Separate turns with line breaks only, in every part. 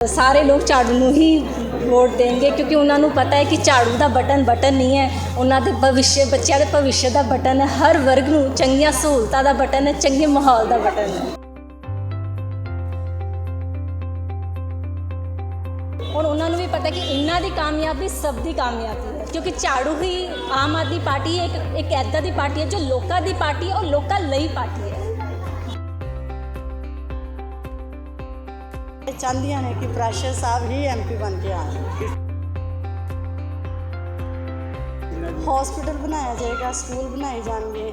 ਸਾਰੇ ਲੋਕ ਝਾੜੂ ਨੂੰ ਹੀ ਵੋਟ ਦੇਣਗੇ ਕਿਉਂਕਿ ਉਹਨਾਂ ਨੂੰ ਪਤਾ ਹੈ ਕਿ ਝਾੜੂ ਦਾ ਬਟਨ ਬਟਨ ਨਹੀਂ ਹੈ। ਉਹਨਾਂ ਦੇ ਭਵਿੱਖ ਬੱਚਿਆਂ ਦੇ ਭਵਿੱਖ ਦਾ ਬਟਨ ਹੈ। ਹਰ ਵਰਗ ਨੂੰ ਚੰਗੀਆਂ ਸਹੂਲਤਾਂ ਦਾ ਬਟਨ ਹੈ, ਚੰਗੇ ਮਾਹੌਲ ਦਾ ਬਟਨ ਹੈ। ਔਰ ਉਹਨਾਂ ਨੂੰ ਵੀ ਪਤਾ ਕਿ ਇਹਨਾਂ ਦੀ ਕਾਮਯਾਬੀ ਸਭ ਦੀ ਕਾਮਯਾਬੀ ਹੈ। ਕਿਉਂਕਿ ਝਾੜੂ ਹੀ ਆਮ ਆਦਮੀ ਪਾਰਟੀ ਇੱਕ ਇੱਕ ਐਦਾਂ ਦੀ ਪਾਰਟੀ ਹੈ ਜੋ ਲੋਕਾਂ ਦੀ ਪਾਰਟੀ ਹੈ ਔਰ ਲੋਕਾਂ ਲਈ ਪਾਰਟੀ ਹੈ।
चांदिया ने कि प्राशर साहब ही एमपी बन के आए हॉस्पिटल बनाया जाएगा, स्कूल बनाए
जाएँगे।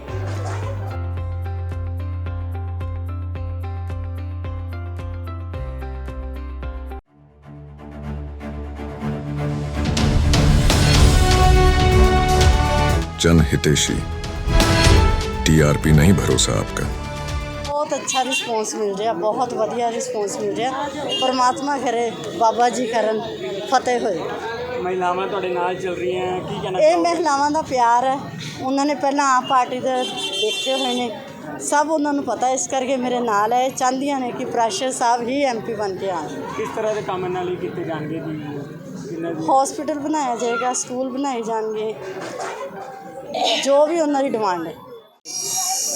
जनहितेशी टीआरपी नहीं भरोसा आपका।
ਬਹੁਤ ਅੱਛਾ ਰਿਸਪੌਂਸ ਮਿਲ ਰਿਹਾ ਬਹੁਤ ਵਧੀਆ ਰਿਸਪੌਂਸ ਮਿਲ ਰਿਹਾ। ਪਰਮਾਤਮਾ ਕਰੇ ਬਾਬਾ ਜੀ ਕਰਨ ਫਤਿਹ ਹੋਏ।
ਮਹਿਲਾਵਾਂ ਤੁਹਾਡੇ ਨਾਲ ਚੱਲ ਰਹੀਆਂ ਕੀ ਕਹਿਣਾ
ਇਹ ਮਹਿਲਾਵਾਂ ਦਾ ਪਿਆਰ ਹੈ। ਉਹਨਾਂ ਨੇ ਪਹਿਲਾਂ ਆਪ ਪਾਰਟੀ ਦੇ ਦੇਖੇ ਹੋਏ ਨੇ। ਸਭ ਉਹਨਾਂ ਨੂੰ ਪਤਾ ਇਸ ਕਰਕੇ ਮੇਰੇ ਨਾਲ ਹੈ ਇਹ ਚਾਹੁੰਦੀਆਂ ਨੇ ਕਿ ਪ੍ਰਾਸ਼ਰ ਸਾਹਿਬ ਹੀ ਐਮਪੀ ਬਣ ਕੇ ਆਣ।
ਕਿਸ ਤਰ੍ਹਾਂ ਦੇ ਕੰਮ ਇਹਨਾਂ ਲਈ ਕੀਤੇ ਜਾਣਗੇ ਜੀ? ਕਿੰਨਾ ਜੀ
ਹਸਪੀਟਲ ਬਣਾਇਆ ਜਾਏਗਾ ਸਕੂਲ ਬਣਾਏ ਜਾਣਗੇ। ਜੋ ਵੀ ਉਹਨਾਂ ਦੀ ਡਿਮਾਂਡ ਹੈ।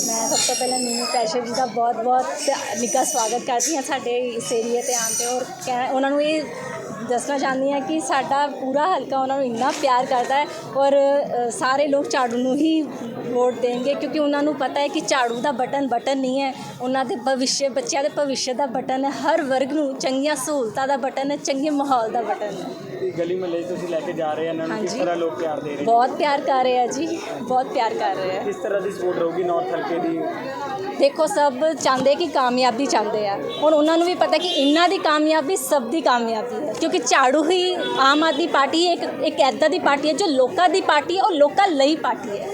ਮੈਂ ਸਭ ਤੋਂ ਪਹਿਲਾਂ ਮੀਨੂ ਕੈਸ਼ਵ ਜੀ ਦਾ ਬਹੁਤ-ਬਹੁਤ ਨਿੱਘਾ ਸਵਾਗਤ ਕਰਦੀ ਹਾਂ ਸਾਡੇ ਇਸ ਏਰੀਏ ਤੇ ਆਉਣ ਤੇ ਔਰ ਕਹਿ- ਉਹਨਾਂ ਨੂੰ ਇਹ ਦੱਸਣਾ ਚਾਹੁੰਦੀ ਹਾਂ ਕਿ ਸਾਡਾ ਪੂਰਾ ਹਲਕਾ ਉਹਨਾਂ ਨੂੰ ਇੰਨਾ ਪਿਆਰ ਕਰਦਾ ਹੈ ਔਰ ਅ, ਸਾਰੇ ਲੋਕ ਝਾੜੂ ਨੂੰ ਹੀ ਵੋਟ ਦੇਣਗੇ ਕਿਉਂਕਿ ਉਹਨਾਂ ਨੂੰ ਪਤਾ ਹੈ ਕਿ ਝਾੜੂ ਦਾ ਬਟਨ ਬਟਨ ਨਹੀਂ ਹੈ। ਉਹਨਾਂ ਦੇ ਭਵਿੱਖ ਬੱਚਿਆਂ ਦੇ ਭਵਿੱਖ ਦਾ ਬਟਨ ਹੈ। ਹਰ ਵਰਗ ਨੂੰ ਚੰਗੀਆਂ ਸਹੂਲਤਾਂ ਦਾ ਬਟਨ ਹੈ ਚੰਗੇ ਮਾਹੌਲ ਦਾ ਬਟਨ ਹੈ।
ਗਲੀ ਮਹੱਲੇ ਤੁਸੀਂ ਲੈ ਕੇ ਜਾ ਰਹੇ ਆ ਇਹਨਾਂ ਨੂੰ ਕਿਸ
ਹਾਂਜੀ।
ਤਰ੍ਹਾਂ ਲੋਕ ਪਿਆਰ ਦੇ ਰਹੇ?
ਬਹੁਤ ਪਿਆਰ ਕਰ ਰਹੇ ਆ ਜੀ ਬਹੁਤ ਪਿਆਰ ਕਰ ਰਹੇ ਆ।
ਕਿਸ ਤਰ੍ਹਾਂ ਦੀ ਸਪੋਰਟ ਰਹੂਗੀ ਨਾਰਥ ਹਲਕੇ ਦੀ?
ਦੇਖੋ ਸਭ ਚਾਹੁੰਦੇ ਕਿ ਕਾਮਯਾਬੀ ਚਾਹੁੰਦੇ ਆ। ਔਰ ਉਹਨਾਂ ਨੂੰ ਵੀ ਪਤਾ ਕਿ ਇਹਨਾਂ ਦੀ ਕਾਮਯਾਬੀ ਸਭ ਦੀ ਕਾਮਯਾਬੀ ਹੈ ਕਿਉਂਕਿ ਝਾੜੂ ਹੀ ਆਮ ਆਦਮੀ ਪਾਰਟੀ ਇੱਕ ਇੱਕ ਐਦਾਂ ਦੀ ਪਾਰਟੀ ਹੈ ਜੋ ਲੋਕਾਂ ਦੀ ਪਾਰਟੀ ਹੈ ਔਰ ਲੋਕਾਂ ਲਈ ਪਾਰਟੀ ਹੈ